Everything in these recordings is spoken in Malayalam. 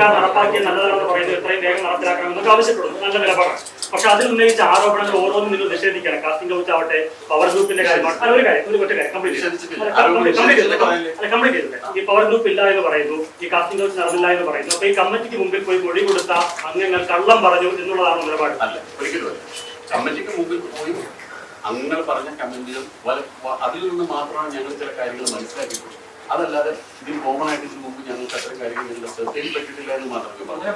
സർക്കാർ നടപ്പാക്കിയ നല്ലതാണെന്ന് പറയുന്നത് എത്രയും വേഗം നടപ്പിലാക്കണമെന്നൊക്കെ ആവശ്യപ്പെടുന്നു. നല്ല നിലപാടാണ്. പക്ഷെ അതിൽ ഉന്നയിച്ച ആരോപണങ്ങൾ ഓരോന്നും നിങ്ങൾ നിഷേധിക്കണം കാസ്റ്റിംഗ് ഹൗസ് ആവട്ടെ പവർ ഗ്രൂപ്പിന്റെ കാര്യമാണ് അത് ഒരു കാര്യം ഒരു ഒറ്റ കാര്യം കംപ്ലീറ്റ് കംപ്ലീറ്റ് ചെയ്തിട്ടുണ്ട് ഈ പവർ ഗ്രൂപ്പ് ഇല്ല എന്ന് പറയുന്നു ഈ കാസ്റ്റിംഗ് ഹൗസ് നടന്നില്ല എന്ന് പറയുന്നു. അപ്പൊ ഈ കമ്മിറ്റിക്ക് മുമ്പിൽ പോയി മൊഴി കൊടുത്ത അംഗങ്ങൾ കള്ളം പറഞ്ഞു എന്നുള്ളതാണ് നിലപാട്. കമ്മിറ്റിക്ക് മുമ്പിൽ പോയി അങ്ങനെ പറഞ്ഞ കമന്റുകൾ അതിൽ നിന്ന് മാത്രമാണ് ഞങ്ങൾ ചില കാര്യങ്ങൾ മനസ്സിലാക്കിയിട്ടുള്ളത് അതല്ലാതെ ഇതിന് കോമൺ ആയിട്ട് ഇതിന് മുമ്പ് ഞങ്ങൾക്ക് അത്തരം കാര്യങ്ങൾ ഞങ്ങളുടെ ശ്രദ്ധയിൽ പറ്റിയിട്ടില്ല എന്ന് മാത്രമേ പറഞ്ഞു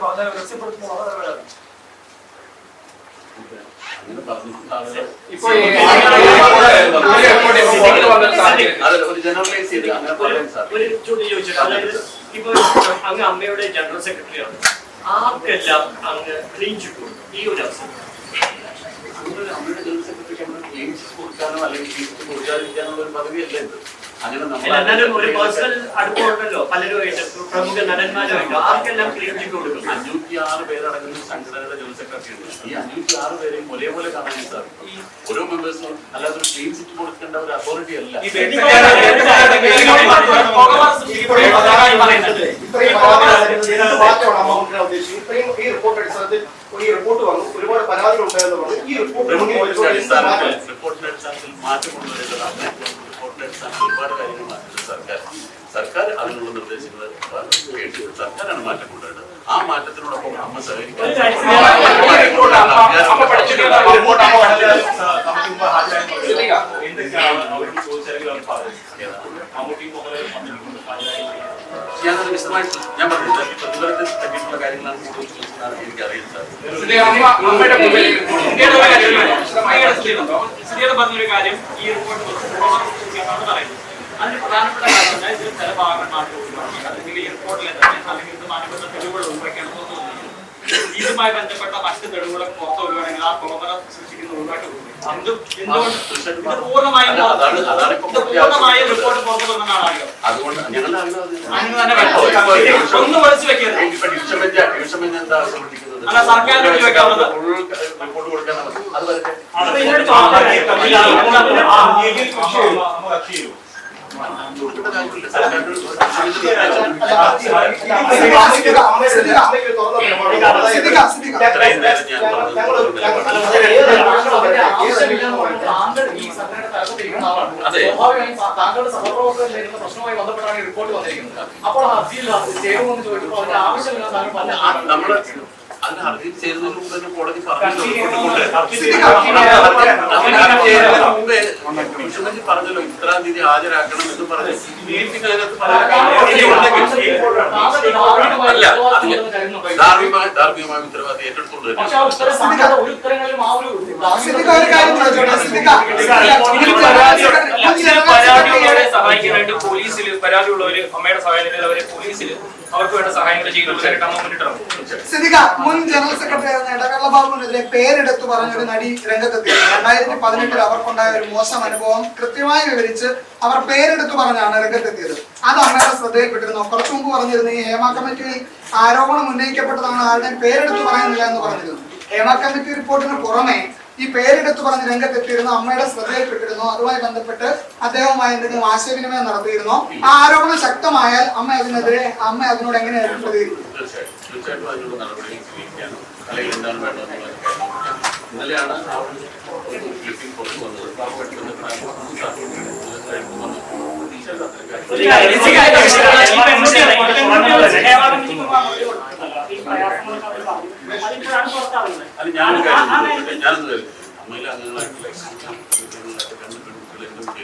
ഒരു ജനറലൈസ് ചെയ്ത് അങ്ങനെ പറയാൻ സാധിക്കും. ഒരു ചോദ്യം ചോദിച്ചിട്ട് അതായത് ഇപ്പൊ അങ്ങ് അമ്മയുടെ ജനറൽ സെക്രട്ടറിയാണ് ആർക്കെല്ലാം അങ്ങ് ക്ലീൻ ചിറ്റ് ഈ ഒരു അവസരം. അങ്ങനെ അമ്മയുടെ ജനറൽ സെക്രട്ടറിക്ക് നമ്മൾ ക്ലീൻ കൊടുക്കാനോ അല്ലെങ്കിൽ കൊടുക്കാതിരിക്കാനുള്ള ഒരു പദവിയല്ല ഇത്? ഒരു പേഴ്സണൽ അടുപ്പമുണ്ടല്ലോ പലരുമായിട്ട് പ്രമുഖ നടന്മാരുമായിട്ട് ആർക്കെല്ലാം ക്ലീൻ ചിറ്റ് കൊടുക്കും അഞ്ഞൂറ്റി ആറ് പേരടങ്ങുന്ന സംഘടനയുടെ ജനറൽ സെക്രട്ടറി ഉണ്ട് ഈ അഞ്ഞൂറ്റി ആറ് പേരെയും ഒരേപോലെ കാണാൻ സാധിക്കും ഈ ഓരോ മെമ്പേഴ്സിനും അല്ലാതെ ഒരു ക്ലീൻ ചിറ്റ് കൊടുക്കേണ്ട ഒരു അതോറിറ്റി അല്ല ഈ ഈ റിപ്പോർട്ട് അടിസ്ഥാനത്തിൽ ഈ റിപ്പോർട്ട് വന്നു ഒരുപാട് പരാതികൾ ഉണ്ടായിരുന്നു പറഞ്ഞു ഈ റിപ്പോർട്ട് റിപ്പോർട്ടിന്റെ അടിസ്ഥാനത്തിൽ മാറ്റം കൊണ്ടുവരേണ്ടതാണ് അടിസ്ഥാനത്തിൽ ഒരുപാട് കാര്യങ്ങൾ മാറ്റുന്നത് സർക്കാർ. സർക്കാർ അതിനുള്ള നിർദ്ദേശങ്ങൾ കേട്ടു സർക്കാരാണ് മാറ്റം കൊണ്ടുവരേണ്ടത് ആ മാറ്റത്തിനോടൊപ്പം അമ്മ സഹകരിക്കാൻ ഞാനത് വിശദമായിട്ട് ഞാൻ പറഞ്ഞു ഇതിനകത്ത് പ്രതിഫലത്തെ പറ്റിയിട്ടുള്ള കാര്യങ്ങളാണ് കൂടുതൽ ചോദിച്ചതാണ് എനിക്കറിയാം സാർ. സ്ഥിതിയുടെ പറഞ്ഞൊരു കാര്യം ഈ റിപ്പോർട്ട് എന്നാണ് പറയുന്നത് അതിന് പ്രധാനപ്പെട്ട കാര്യം? ഇതിൽ ചില ഭാഗങ്ങൾ മാറ്റി അല്ലെങ്കിൽ ഈ റിപ്പോർട്ടിലെ തന്നെ അല്ലെങ്കിൽ ഇത് തോന്നുന്നത് ഇതുമായി ബന്ധപ്പെട്ട മറ്റ് തെളിവുകളും പുറത്തു വരുവാണെങ്കിൽ ആ കുളമറ സൃഷ്ടിക്കുന്ന പുറത്തു വന്നതാണ് അതുകൊണ്ട് ഡിവിഷൻ- ബെഞ്ച് ഡിവിഷൻ ബെഞ്ച് എന്താ റിപ്പോർട്ട് കൊടുക്കാൻ അത് വരട്ടെ താങ്കളുടെ സഹപ്രവർത്തകർ നേരിടുന്ന പ്രശ്നവുമായി ബന്ധപ്പെട്ടാണ് ഈ റിപ്പോർട്ട് വന്നിരിക്കുന്നത് അപ്പോൾ ആ ഹർജിയിൽ ചേരുമെന്ന് ചോദിച്ചപ്പോൾ അതിന്റെ ആവശ്യമില്ല താങ്കൾ പറഞ്ഞു അതിന് ഹർജി ചേരുന്നതിന് മുമ്പ് തന്നെ കോടതി പറഞ്ഞു ബെഞ്ച് പറഞ്ഞല്ലോ ഇത്രാം തീയതി ഹാജരാക്കണം എന്ന് പറഞ്ഞു മീറ്റിംഗ് അതിനകത്ത് അല്ല ധാർമ്മികമായ ധാർമ്മികമായ പരാതിയുള്ളവരെ അമ്മയുടെ സഹായത്തിലുള്ളവരെ പോലീസിൽ സഹായങ്ങൾ ചെയ്യുന്നവരായിട്ട് അമ്മ മുന്നിട്ടിറങ്ങും മുൻ ജനറൽ സെക്രട്ടറി ആയിരുന്ന ഇടവേള ബാബുവിനെതിരെ പേരെടുത്തു പറഞ്ഞൊരു നടി രംഗത്തെത്തി. രണ്ടായിരത്തി പതിനെട്ടിൽ അവർക്കുണ്ടായ ഒരു മോശം അനുഭവം കൃത്യമായി വിവരിച്ച് അവർ പേരെടുത്തു പറഞ്ഞാണ് രംഗത്തെത്തിയത്. അത് അമ്മയുടെ ശ്രദ്ധയിൽപ്പെട്ടിരുന്നു കുറച്ചു മുമ്പ് പറഞ്ഞിരുന്നു ഈ ഹേമ കമ്മിറ്റിയിൽ ആരോപണം ഉന്നയിക്കപ്പെട്ടതാണ് ആരുടെയും പേരെടുത്തു പറയുന്നില്ല എന്ന് പറഞ്ഞിരുന്നു. ഹേമ കമ്മിറ്റി റിപ്പോർട്ടിന് പുറമെ ഈ പേരെടുത്തു പറഞ്ഞ് രംഗത്തെത്തിയിരുന്ന അമ്മയുടെ ശ്രദ്ധയിൽപ്പെട്ടിരുന്നു അതുമായി ബന്ധപ്പെട്ട് അദ്ദേഹവുമായി എന്തെങ്കിലും ആശയവിനിമയം നടത്തിയിരുന്നോ ആ ആരോപണം ശക്തമായാൽ അമ്മ അതിനെതിരെ അമ്മ അതിനോട് എങ്ങനെയായിരുന്നു പ്രതികരിക്കും തീർച്ചയായിട്ടും തീർച്ചയായിട്ടും അതിനുള്ള നടപടികൾ സ്വീകരിക്കാനും അല്ലെങ്കിൽ എന്താണ് വേണ്ടതെന്നുള്ള കാര്യം ഇന്നലെയാണ് ആ ഒരു ക്ലിപ്പിംഗ് പുറത്തു വന്നത് വന്നു തീർച്ചയായിട്ടും അത്തരം കാര്യങ്ങൾ ഒരു കാര്യം- ഒരു കാര്യം- ഈ പെൺകുട്ടികളെ- ഈ പെൺകുട്ടികളെ ഈ പ്രയാസങ്ങളൊക്കെ അവർ പറഞ്ഞു. അതിപ്പോഴാണ് പുറത്താവുന്നത്. അത് ഞാനൊരു ആ- കാര്യം ആ ചോദിച്ചോട്ടെ? ഞാനൊന്ന് കരുതി അമ്മയിലെ അംഗങ്ങളായിട്ടുള്ള എക്സിക്യൂട്ടീവുകളായിട്ട് രണ്ട് പെൺകുട്ടികൾ എന്റെ മുന്നിൽ അവർക്കൊന്നും കൂടുതൽ ഈ ഒരു കാര്യം- ഈ ഒരു- ഈ ഒരു കാര്യം-